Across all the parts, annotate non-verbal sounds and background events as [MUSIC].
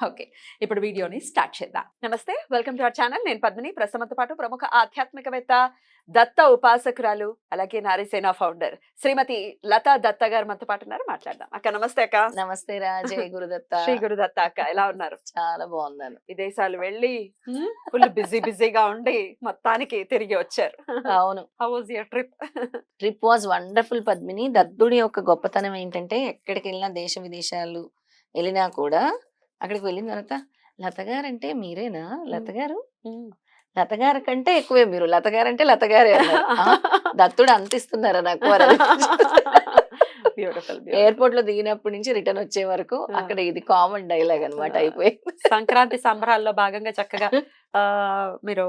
Okay. ఇప్పుడు వీడియోని start చేద్దాం. నమస్తే వెల్కమ్ టు అవర్ ఛానల్. నేను పద్మిని. ప్రస్తుతంతో పాటు ప్రముఖ ఆధ్యాత్మికవేత్త దత్త ఉపాసకురాలు అలాగే నారీసేన ఫౌండర్ శ్రీమతి లతా దత్త గారు మనతో పాటు ఉన్నారు. మాట్లాడదాం. అక్క నమస్తే అక్క. నమస్తే రాజయ్ [LAUGHS] గురుదత్త. శ్రీ గురు దత్త అక్క. ఎలా ఉన్నారు? చాలా బాగున్నాను. విదేశాలు వెళ్ళి ఫుల్ బిజీ బిజీగా ఉండి మొత్తానికి తిరిగి వచ్చారు. అవును. How was your trip trip was wonderful Padmini. దత్తుడి యొక్క గొప్పతనం ఏంటంటే ఎక్కడికి వెళ్ళినా దేశ విదేశాలు వెళ్ళినా కూడా అక్కడికి వెళ్ళిన తర్వాత లత గారు అంటే మీరేనా? లత గారు లత గారి కంటే ఎక్కువే మీరు. లత గారు అంటే లత గారే అన్నారు. ఆ, దత్తుడు అంత ఇస్తున్నారా నాకు ఎయిర్పోర్ట్లో దిగినప్పటి నుంచి రిటర్న్ వచ్చే వరకు. అక్కడ ఇది కామన్ డైలాగ్ అన్నమాట ఆ. అయిపోయి సంక్రాంతి సంబరాల్లో భాగంగా చక్కగా మీరు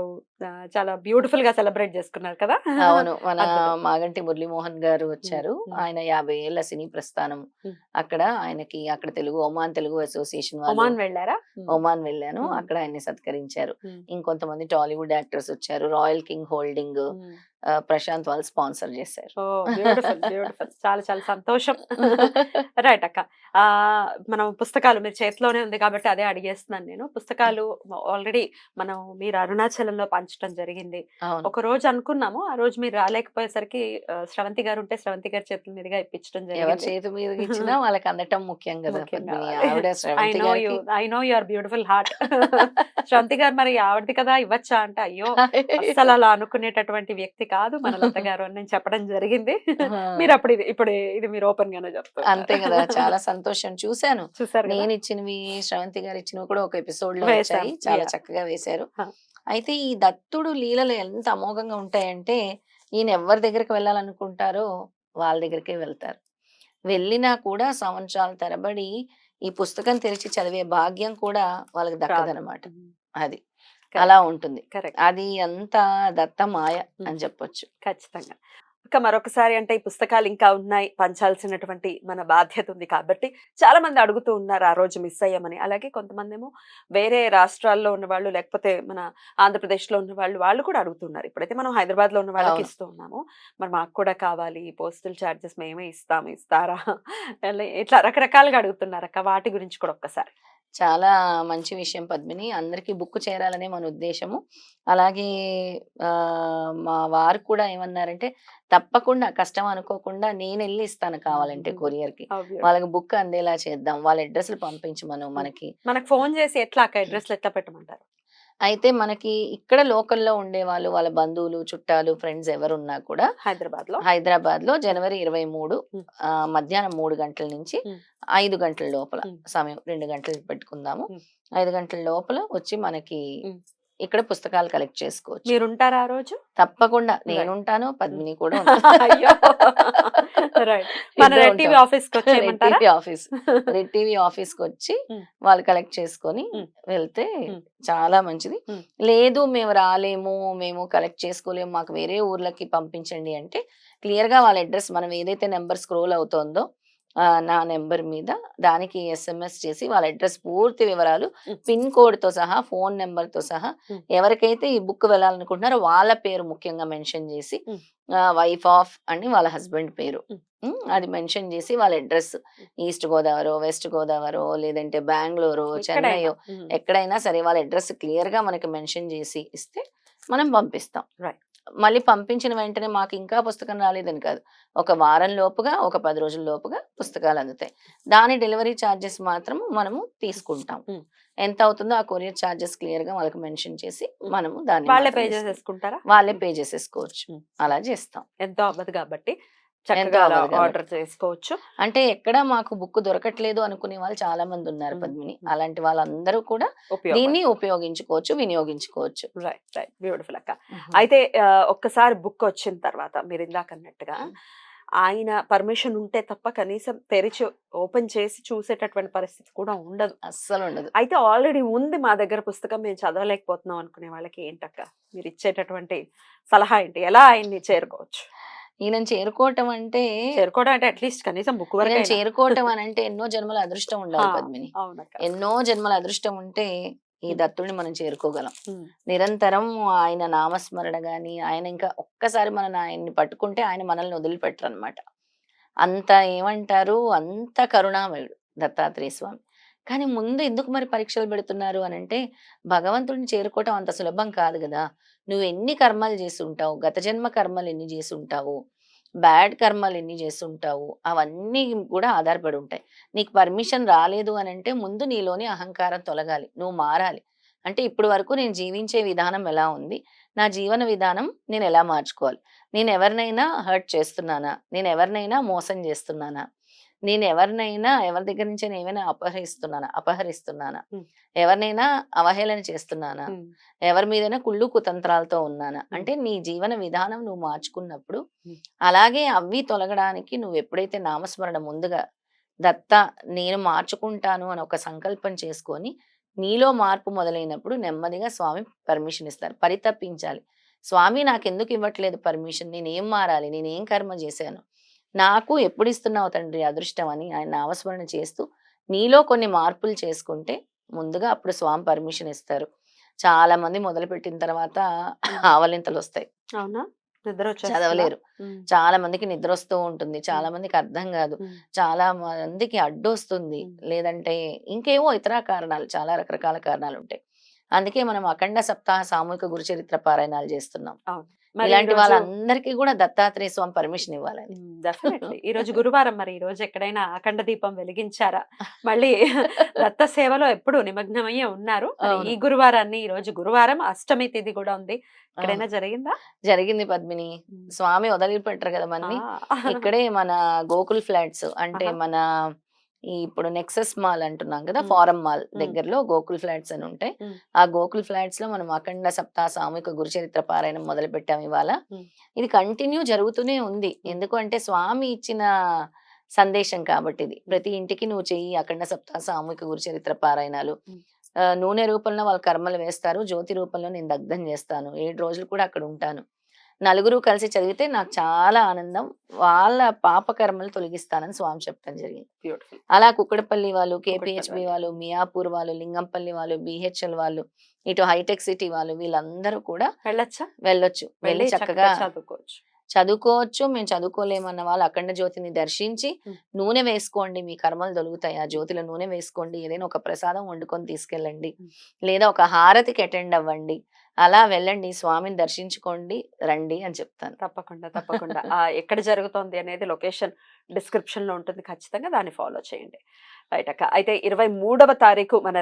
చాలా బ్యూటిఫుల్గా సెలబ్రేట్ చేసుకున్నారు కదా! అవును. [LAUGHS] మన. మాగంటి మురళీమోహన్ గారు వచ్చారు. ఆయన యాభై ఏళ్ళ సినీ ప్రస్థానం. అక్కడ ఆయనకి అక్కడ Telugu Oman Telugu association Oman వెళ్ళారా? ఒమాన్ వెళ్ళాను. అక్కడ ఆయన్ని సత్కరించారు. ఇంకొంతమంది టాలీవుడ్ యాక్టర్స్ వచ్చారు. రాయల్ కింగ్ హోల్డింగ్ ప్రశాంత్ వాళ్ళు స్పాన్సర్ చేశారు. [LAUGHS] చాలా చాలా సంతోషం. [LAUGHS] రైట్ అక్క. ఆ మనం పుస్తకాలు మీరు చేతిలోనే ఉంది కాబట్టి అదే అడిగేస్తున్నాను నేను. పుస్తకాలు ఆల్రెడీ మనం మీరు అరుణాచలంలో పంచడం జరిగింది. ఒక రోజు అనుకున్నాము. ఆ రోజు మీరు రాలేకపోయేసరికి ఆ, స్రవంతి గారు ఉంటే స్రవంతి గారి చేతుల మీదుగా ఇప్పించడం జరిగింది. చేతి మీద [LAUGHS] ఇచ్చినా వాళ్ళకి అందటం ముఖ్యం కదా I Sravanthi know you I know your beautiful heart Sravanthi garu మరి ఆవిడది కదా ఇవ్వచ్చా అంటే అయ్యో అస్సలు అలా అనుకునేటటువంటి వ్యక్తి కాదు మన లత [LAUGHS] గారు అని నేను చెప్పడం జరిగింది. మీరు అప్పుడు ఇది ఇప్పుడు ఇది మీరు ఓపెన్ గానే చెప్తారు అంతే కదా చాలా [LAUGHS] సంతోషం. చూశాను. చూసారు? నేను ఇచ్చినవి శ్రవంతి గారు ఇచ్చినవి కూడా ఒక ఎపిసోడ్లో వచ్చాయి. చాలా. చక్కగా వేశారు. హ. అయితే ఈ దత్తుడు లీలలు ఎంత అమోఘంగా ఉంటాయంటే ఈయన ఎవరి దగ్గరికి వెళ్ళాలనుకుంటారో వాళ్ళ దగ్గరికే వెళ్తారు. వెళ్ళినా కూడా సంవత్సరాల తరబడి ఈ పుస్తకం తెరిచి చదివే భాగ్యం కూడా వాళ్ళకి దక్కదనమాట అది. అలా ఉంటుంది. అది అంత దత్త మాయ అని చెప్పొచ్చు. ఖచ్చితంగా. ఇక మరొకసారి అంటే ఈ పుస్తకాలు ఇంకా ఉన్నాయి. పంచాల్సినటువంటి మన బాధ్యత ఉంది కాబట్టి చాలా మంది అడుగుతూ ఉన్నారు ఆ రోజు మిస్ అయ్యామని. అలాగే కొంతమంది ఏమో వేరే రాష్ట్రాల్లో ఉన్న వాళ్ళు లేకపోతే మన ఆంధ్రప్రదేశ్లో ఉన్న వాళ్ళు వాళ్ళు కూడా అడుగుతున్నారు ఇప్పుడైతే మనం హైదరాబాద్లో ఉన్న వాళ్ళకి. ఇస్తూ ఉన్నాము. మరి మాకు కూడా కావాలి పోస్టల్ చార్జెస్ మేమే ఇస్తాము ఇస్తారా? ఇట్లా రకరకాలుగా అడుగుతున్నారు అక్క. వాటి గురించి కూడా ఒక్కసారి. చాలా మంచి విషయం పద్మిని. అందరికీ బుక్ చేరాలనే మన ఉద్దేశము. అలాగే మా వారు కూడా ఏమన్నారంటే తప్పకుండా కష్టం అనుకోకుండా నేను వెళ్ళి ఇస్తాను కావాలంటే. కొరియర్కి వాళ్ళకి బుక్ అందేలా చేద్దాం. వాళ్ళ అడ్రస్లు పంపించమను మనకి. మనకు ఫోన్ చేసి ఎట్లా అక్క అడ్రస్ ఎట్లా పెట్టమంటారు? అయితే మనకి ఇక్కడ లోకల్లో ఉండే వాళ్ళు వాళ్ళ బంధువులు చుట్టాలు ఫ్రెండ్స్ ఎవరున్నా కూడా హైదరాబాద్లో హైదరాబాద్లో జనవరి ఇరవై మూడు మధ్యాహ్నం మూడు గంటల నుంచి. ఐదు గంటల లోపల. సమయం రెండు గంటలు పెట్టుకుందాము. ఐదు గంటల లోపల వచ్చి మనకి. ఇక్కడ పుస్తకాలు కలెక్ట్ చేసుకోవచ్చు మీరు ఉంటారా ఆ రోజు తప్పకుండా. నేనుంటాను పద్మిని [LAUGHS] కూడా. Office [LAUGHS] red TV office red TV [LAUGHS] ఆఫీస్కి వచ్చి Mm. వాళ్ళు కలెక్ట్ చేసుకొని Mm. వెళ్తే Mm. చాలా మంచిది. లేదు మేము రాలేము మేము కలెక్ట్ చేసుకోలేము మాకు వేరే ఊర్లకి పంపించండి అంటే క్లియర్గా వాళ్ళ అడ్రస్ మనం ఏదైతే నెంబర్ స్క్రోల్ అవుతోందో నా నెంబర్ మీద దానికి ఎస్ఎంఎస్ చేసి వాళ్ళ అడ్రస్ పూర్తి వివరాలు. పిన్ కోడ్తో సహా ఫోన్ నెంబర్తో సహా. ఎవరికైతే ఈ బుక్ వెళ్ళాలనుకుంటున్నారో వాళ్ళ పేరు ముఖ్యంగా మెన్షన్ చేసి. వైఫ్ ఆఫ్ అని వాళ్ళ హస్బెండ్ పేరు అది మెన్షన్ చేసి వాళ్ళ address east Godavari west Godavari లేదంటే బెంగళూరు చెన్నై ఎక్కడైనా. సరే వాళ్ళ అడ్రస్ క్లియర్గా మనకి మెన్షన్ చేసి ఇస్తే మనం పంపిస్తాం Right. మళ్ళీ పంపించిన వెంటనే మాకు ఇంకా పుస్తకం రాలేదని కాదు. ఒక వారం లోపుగా ఒక పది రోజుల లోపుగా పుస్తకాలు అందుతాయి. దాని డెలివరీ ఛార్జెస్ మాత్రం మనము తీసుకుంటాం. ఎంత అవుతుందో ఆ కొరియర్ ఛార్జెస్ క్లియర్గా వాళ్ళకి మెన్షన్ చేసి మనము దాన్ని వాళ్ళే పే. చేసేసుకుంటారా? వాళ్ళే పే చేసేసుకోవచ్చు. అలా చేస్తాం. ఎంతో అవ్వదు కాబట్టి. చక్కగా. ఆర్డర్ చేసుకోవచ్చు. అంటే ఎక్కడ మాకు బుక్ దొరకట్లేదు అనుకునే వాళ్ళు చాలా మంది ఉన్నారు. పద్మిని. అలాంటి వాళ్ళందరూ కూడా దీన్ని ఉపయోగించుకోవచ్చు వినియోగించుకోవచ్చు. Right right. బ్యూటిఫుల్ అక్క. అయితే ఒక్కసారి బుక్ వచ్చిన తర్వాత మీరు ఇందాక అన్నట్టుగా. ఆయన పర్మిషన్ ఉంటే తప్ప కనీసం తెరిచి ఓపెన్ చేసి చూసేటటువంటి పరిస్థితి కూడా ఉండదు. అస్సలు ఉండదు. అయితే ఆల్రెడీ ఉంది మా దగ్గర పుస్తకం మేము చదవలేకపోతున్నాం అనుకునే వాళ్ళకి ఏంటక్క? మీరు ఇచ్చేటటువంటి సలహా ఏంటి? ఎలా ఆయన్ని చేరుకోవచ్చు? ఈయన చేరుకోవటం అంటే చేరుకోవడం అంటే అట్లీస్ట్ కనీసం బుక్ వరకు. చేరుకోవటం [LAUGHS] అని అంటే ఎన్నో జన్మల అదృష్టం ఉండాలి పద్మిని ఎన్నో జన్మల అదృష్టం ఉంటే ఈ. దత్తుడిని మనం చేరుకోగలం. నిరంతరం ఆయన నామస్మరణ గాని ఆయన ఇంకా ఒక్కసారి మనం ఆయన్ని పట్టుకుంటే ఆయన మనల్ని వదిలిపెట్టరు అనమాట అంత ఏమంటారు అంత కరుణామయుడు దత్తాత్రేయ స్వామి కానీ ముందు ఎందుకు మరి పరీక్షలు పెడుతున్నారు అని అంటే భగవంతుడిని చేరుకోవటం అంత సులభం కాదు కదా. నువ్వు ఎన్ని కర్మలు చేసి ఉంటావు? గత జన్మ కర్మలు ఎన్ని చేసి ఉంటావు? బ్యాడ్ కర్మలు ఎన్ని చేసి ఉంటావు? అవన్నీ కూడా ఆధారపడి ఉంటాయి. నీకు పర్మిషన్ రాలేదు అని అంటే ముందు నీలోని అహంకారం తొలగాలి. నువ్వు మారాలి. అంటే ఇప్పటి వరకు నేను జీవించే విధానం ఎలా ఉంది? నా జీవన విధానం నేను ఎలా మార్చుకోవాలి? నేను ఎవరినైనా హర్ట్ చేస్తున్నానా? నేను ఎవరినైనా మోసం చేస్తున్నానా? నేను ఎవరినైనా ఎవరి దగ్గర నుంచి నేను ఏమైనా అపహరిస్తున్నానా అపహరిస్తున్నానా. ఎవరినైనా అవహేళన చేస్తున్నానా. ఎవరి మీదైనా కుళ్ళు కుతంత్రాలతో ఉన్నానా. అంటే నీ జీవన విధానం నువ్వు మార్చుకున్నప్పుడు. అలాగే అవి తొలగడానికి నువ్వు ఎప్పుడైతే నామస్మరణ ముందుగా దత్త నేను మార్చుకుంటాను అని ఒక సంకల్పం చేసుకొని నీలో మార్పు మొదలైనప్పుడు నెమ్మదిగా స్వామి పర్మిషన్ ఇస్తారు పరితపించాలి స్వామి నాకు ఎందుకు ఇవ్వట్లేదు పర్మిషన్ నేను మారాలి నేను కర్మ చేశాను నాకు ఎప్పుడు ఇస్తున్నావు తండ్రి అదృష్టం అని ఆయన నామస్మరణ చేస్తూ నీలో కొన్ని మార్పులు చేసుకుంటే ముందుగా అప్పుడు స్వామి పర్మిషన్ ఇస్తారు. చాలా మంది మొదలు పెట్టిన తర్వాత ఆవలింతలు వస్తాయి అవునా? నిద్ర? చదవలేరు. చాలా మందికి నిద్ర వస్తూ ఉంటుంది చాలా మందికి అర్థం కాదు. చాలా మందికి అడ్డొస్తుంది. ఉమ్. లేదంటే ఇంకేవో ఇతర కారణాలు చాలా రకరకాల కారణాలు ఉంటాయి అందుకే మనం అఖండ సప్తాహ సామూహిక గురు చరిత్ర పారాయణాలు చేస్తున్నాం. ఇలాంటి వాళ్ళందరికీ కూడా దత్తాత్రేయ స్వామి పర్మిషన్ ఇవ్వాలని definitely. ఈ రోజు [LAUGHS] గురువారం మరి ఈ రోజు ఎక్కడైనా అఖండ దీపం వెలిగించారా? మళ్ళీ [LAUGHS] దత్త సేవలో ఎప్పుడు నిమగ్నమయ్యే ఉన్నారు. ఈ గురువారాన్ని ఈ రోజు గురువారం అష్టమి తిథి కూడా ఉంది. ఎక్కడైనా జరిగిందా? జరిగింది పద్మిని. స్వామి వదిలిపెట్టరు కదా మనని. ఇక్కడే మన గోకుల్ ఫ్లాట్స్ అంటే. మన ఇప్పుడు నెక్సెస్ మాల్ అంటున్నాం కదా. Forum mall. దగ్గరలో గోకుల్ ఫ్లాట్స్ అని ఉంటాయి. ఆ గోకుల్ ఫ్లాట్స్లో మనం అఖండ సప్తాహ సామూహిక గురుచరిత్ర పారాయణం మొదలు పెట్టాం ఇవాళ. ఇది కంటిన్యూ జరుగుతూనే ఉంది ఎందుకంటే స్వామి ఇచ్చిన సందేశం కాబట్టి ఇది ప్రతి ఇంటికి నువ్వు చెయ్యి అఖండ సప్తాహ సామూహిక గురుచరిత్ర పారాయణాలు నూనె రూపంలో వాళ్ళ కర్మలు వేస్తారు జ్యోతి రూపంలో నేను దగ్ధం చేస్తాను ఏడు రోజులు కూడా అక్కడ ఉంటాను నలుగురు కలిసి చదివితే నాకు చాలా ఆనందం. వాళ్ళ పాప కర్మలు తొలగిస్తానని స్వామి చెప్పడం జరిగింది. అలా కుక్కడపల్లి వాళ్ళు కేపీహెచ్బి. వాళ్ళు. మియాపూర్ వాళ్ళు లింగంపల్లి వాళ్ళు బిహెచ్ఎల్ వాళ్ళు ఇటు హైటెక్ సిటీ వాళ్ళు వీళ్ళందరూ కూడా వెళ్ళొచ్చా? వెళ్ళొచ్చు. వెళ్ళి వెళ్ళి చక్కగా చదువుకోవచ్చు. చదువుకోవచ్చు. మేము చదువుకోలేమన్న వాళ్ళు అఖండ జ్యోతిని దర్శించి. నూనె వేసుకోండి. మీ కర్మలు దొరుకుతాయి. ఆ జ్యోతిలో నూనె వేసుకోండి. ఏదైనా ఒక ప్రసాదం వండుకొని తీసుకెళ్ళండి. లేదా ఒక హారతికి అటెండ్ అవ్వండి. అలా వెళ్ళండి. స్వామిని దర్శించుకోండి. రండి అని చెప్తాను. తప్పకుండా తప్పకుండా. [LAUGHS] ఎక్కడ జరుగుతోంది అనేది లొకేషన్ డిస్క్రిప్షన్లో ఉంటుంది. ఖచ్చితంగా దాన్ని ఫాలో చేయండి. రైట్ అక్క అయితే ఇరవై మూడవ తారీఖు మన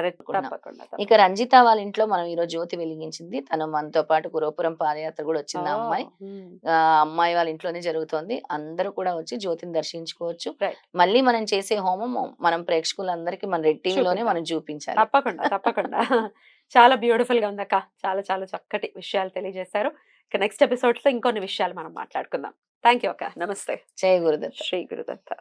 ఇక రంజిత వాళ్ళ ఇంట్లో మనం ఈరోజు జ్యోతి వెలిగించింది. తను మనతో పాటు గురుపురం పాదయాత్ర కూడా వచ్చింది అమ్మాయి. అమ్మాయి వాళ్ళ ఇంట్లోనే జరుగుతోంది. అందరూ కూడా వచ్చి జ్యోతిని దర్శించుకోవచ్చు. మళ్ళీ మనం చేసే హోమం మనం ప్రేక్షకులందరికీ మన రెడ్ టీవీలోనే. మనం చూపించాలి. తప్పకుండా తప్పకుండా. చాలా బ్యూటిఫుల్గా ఉందక్క. చాలా చాలా చక్కటి విషయాలు తెలియజేశారు. ఇక నెక్స్ట్ ఎపిసోడ్స్లో ఇంకొన్ని విషయాలు మనం మాట్లాడుకుందాం. థ్యాంక్ యూ అక్క. నమస్తే. జయ గురుదత్త. శ్రీ గురుదత్త.